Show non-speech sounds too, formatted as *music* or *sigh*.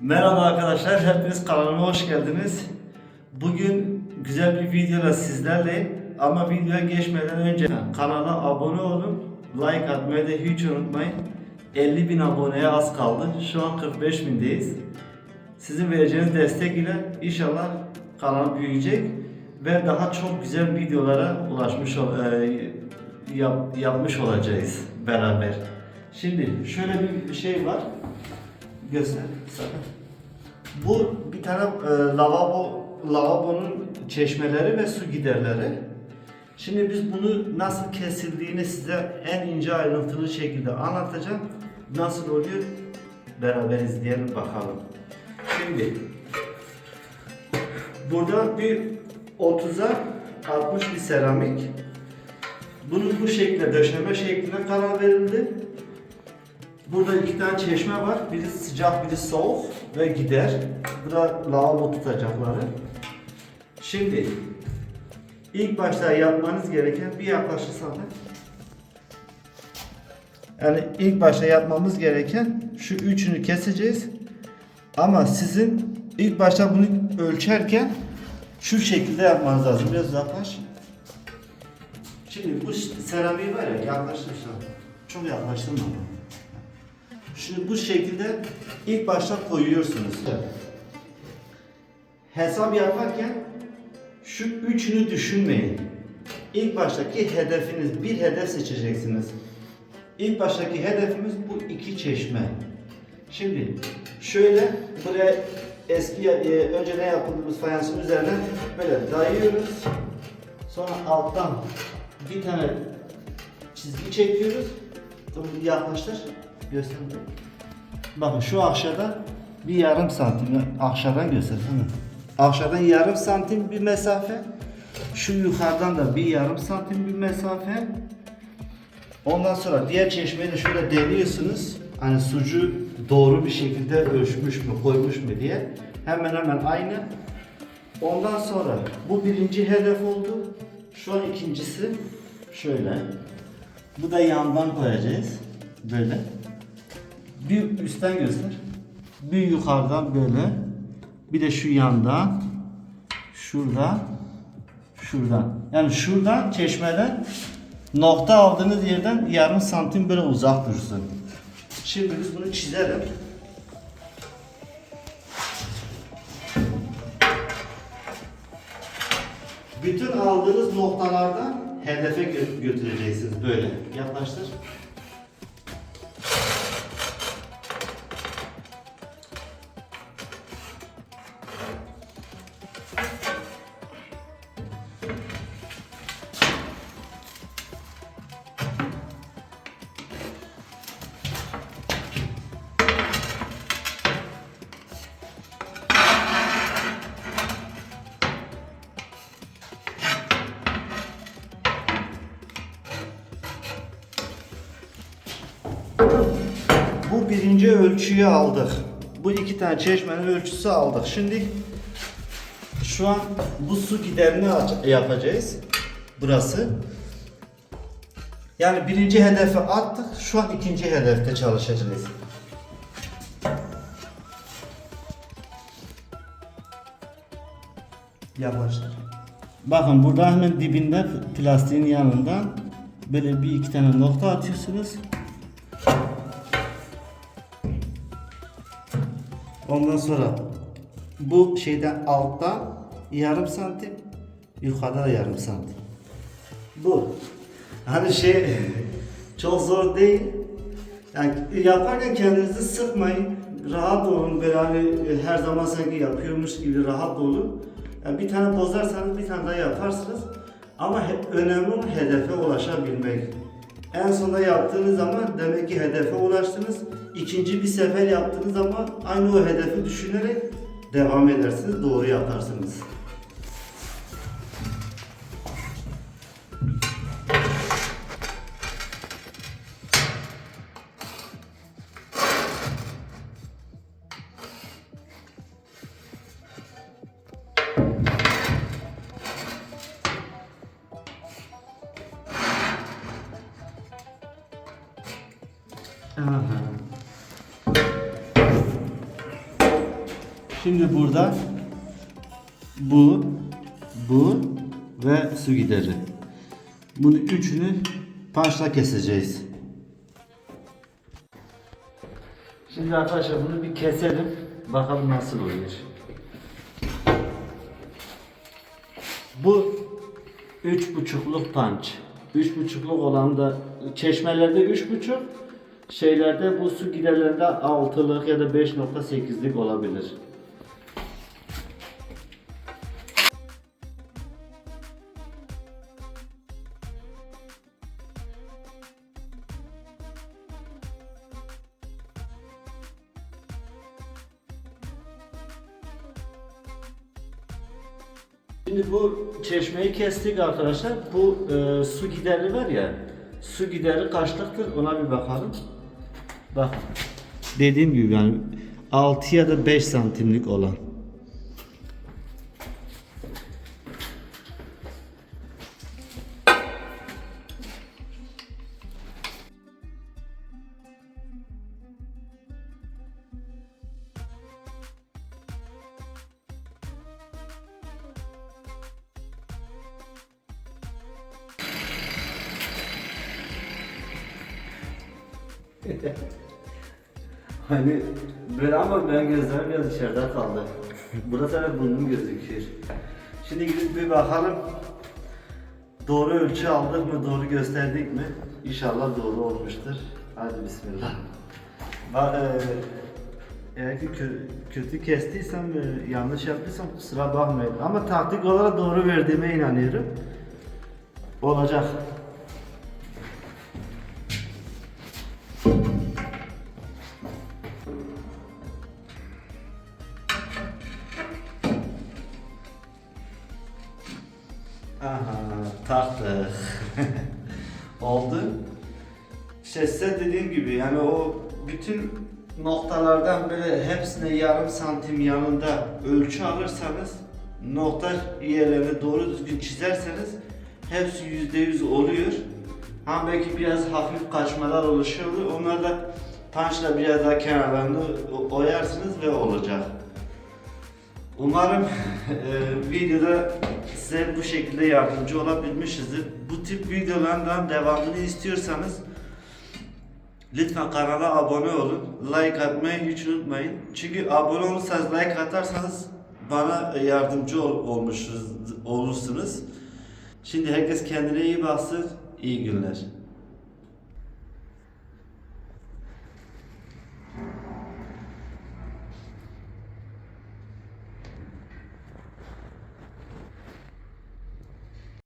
Merhaba arkadaşlar, hepiniz kanalıma hoş geldiniz. Bugün güzel bir videoyla sizlerleyim. Ama videoya geçmeden önce kanala abone olun, like atmayı da hiç unutmayın. 50 bin aboneye az kaldı. Şu an 45 bindeyiz. Sizin vereceğiniz destek ile inşallah kanal büyüyecek ve daha çok güzel videolara ulaşmış e, yap- yapmış olacağız beraber. Şimdi şöyle bir şey var. Göster. Bu bir tane e, lavabo lavabonun çeşmeleri ve su giderleri. Şimdi biz bunu nasıl kesildiğini size en ince ayrıntılı şekilde anlatacağım. Nasıl oluyor? Beraber izleyelim bakalım. Şimdi burada bir 30'a 60 bir seramik. Bunun bu şekilde döşeme şekline karar verildi. Burada iki tane çeşme var. Biri sıcak, biri soğuk ve gider. Burada lavabo tutacakları. Şimdi ilk başta yapmanız gereken bir yaklaşırsan yani ilk başta yapmamız gereken şu üçünü keseceğiz. Ama sizin ilk başta bunu ölçerken şu şekilde yapmanız lazım. Biraz uzaklaş. Şimdi bu seramiği var ya yaklaştırırsan. Çok yaklaştırma. Şimdi bu şekilde ilk başta koyuyorsunuz. Hesap yaparken şu üçünü düşünmeyin. İlk baştaki hedefiniz bir hedef seçeceksiniz. İlk baştaki hedefimiz bu iki çeşme. Şimdi şöyle buraya eski e, önce ne yaptığımız fayansın üzerine böyle dayıyoruz. Sonra alttan bir tane çizgi çekiyoruz. Yaklaştır. Göster. Bakın şu aşağıda bir yarım santim aşağıdan göstersene. Aşağıdan yarım santim bir mesafe. Şu yukarıdan da bir yarım santim bir mesafe. Ondan sonra diğer çeşmeyi de şöyle deniyorsunuz. Hani sucu doğru bir şekilde ölçmüş mü, koymuş mu diye. Hemen hemen aynı. Ondan sonra bu birinci hedef oldu. Şu an ikincisi şöyle. Bu da yandan koyacağız. Böyle. Bir üstten göster. Bir yukarıdan böyle. Bir de şu yandan. Şurada. Şuradan. Yani şuradan çeşmeden nokta aldığınız yerden yarım santim böyle uzak dursun. Şimdi biz bunu çizelim. Bütün aldığınız noktalardan hedefe gö- götüreceksiniz böyle. Yaklaştır. Birinci ölçüyü aldık. Bu iki tane çeşmenin ölçüsü aldık. Şimdi şu an bu su giderini yapacağız. Burası. Yani birinci hedefe attık. Şu an ikinci hedefte çalışacağız. Yaklaştır. Bakın burada hemen dibinde plastiğin yanından böyle bir iki tane nokta atıyorsunuz. Ondan sonra bu şeyden alttan yarım santim, yukarıda da yarım santim. Bu. Hani şey *laughs* çok zor değil. Yani yaparken kendinizi sıkmayın. Rahat olun. Böyle hani her zaman sanki yapıyormuş gibi rahat olun. Yani bir tane bozarsanız bir tane daha yaparsınız. Ama önemli olan hedefe ulaşabilmek. En sonunda yaptığınız zaman demek ki hedefe ulaştınız. İkinci bir sefer yaptığınız zaman aynı o hedefi düşünerek devam edersiniz, doğru yaparsınız. Aha. Şimdi burada bu, bu ve su gideri. Bunu üçünü pançla keseceğiz. Şimdi arkadaşlar bunu bir keselim. Bakalım nasıl oluyor. Bu üç buçukluk panç. Üç buçukluk olan da çeşmelerde üç buçuk, şeylerde bu su giderlerinde altılık ya da 5.8'lik olabilir. Şimdi bu çeşmeyi kestik arkadaşlar. Bu e, su gideri var ya. Su gideri kaçlıktır ona bir bakalım. Bak. Dediğim gibi yani 6 ya da 5 santimlik olan. *laughs* Hani böyle ama ben gözlerim biraz dışarıda kaldı. Burada tabii burnum gözüküyor. Şimdi gidip bir bakalım. Doğru ölçü aldık mı, doğru gösterdik mi? İnşallah doğru olmuştur. Hadi bismillah. Bak, e, eğer ki kö- kötü kestiysem, e, yanlış yaptıysam kusura bakmayın. Ama taktik olarak doğru verdiğime inanıyorum. Olacak. Taktık. *laughs* Oldu. İşte size dediğim gibi yani o bütün noktalardan böyle hepsine yarım santim yanında ölçü alırsanız nokta yerlerini doğru düzgün çizerseniz hepsi yüzde yüz oluyor. Ama belki biraz hafif kaçmalar oluşuyor. Onlar da punchla biraz daha kenarlarını oyarsınız ve olacak. Umarım e, videoda size bu şekilde yardımcı olabilmişizdir. Bu tip videolardan devamını istiyorsanız lütfen kanala abone olun. Like atmayı hiç unutmayın. Çünkü abone olursanız like atarsanız bana yardımcı ol, olmuşuz, olursunuz. Şimdi herkes kendine iyi baksın. İyi günler.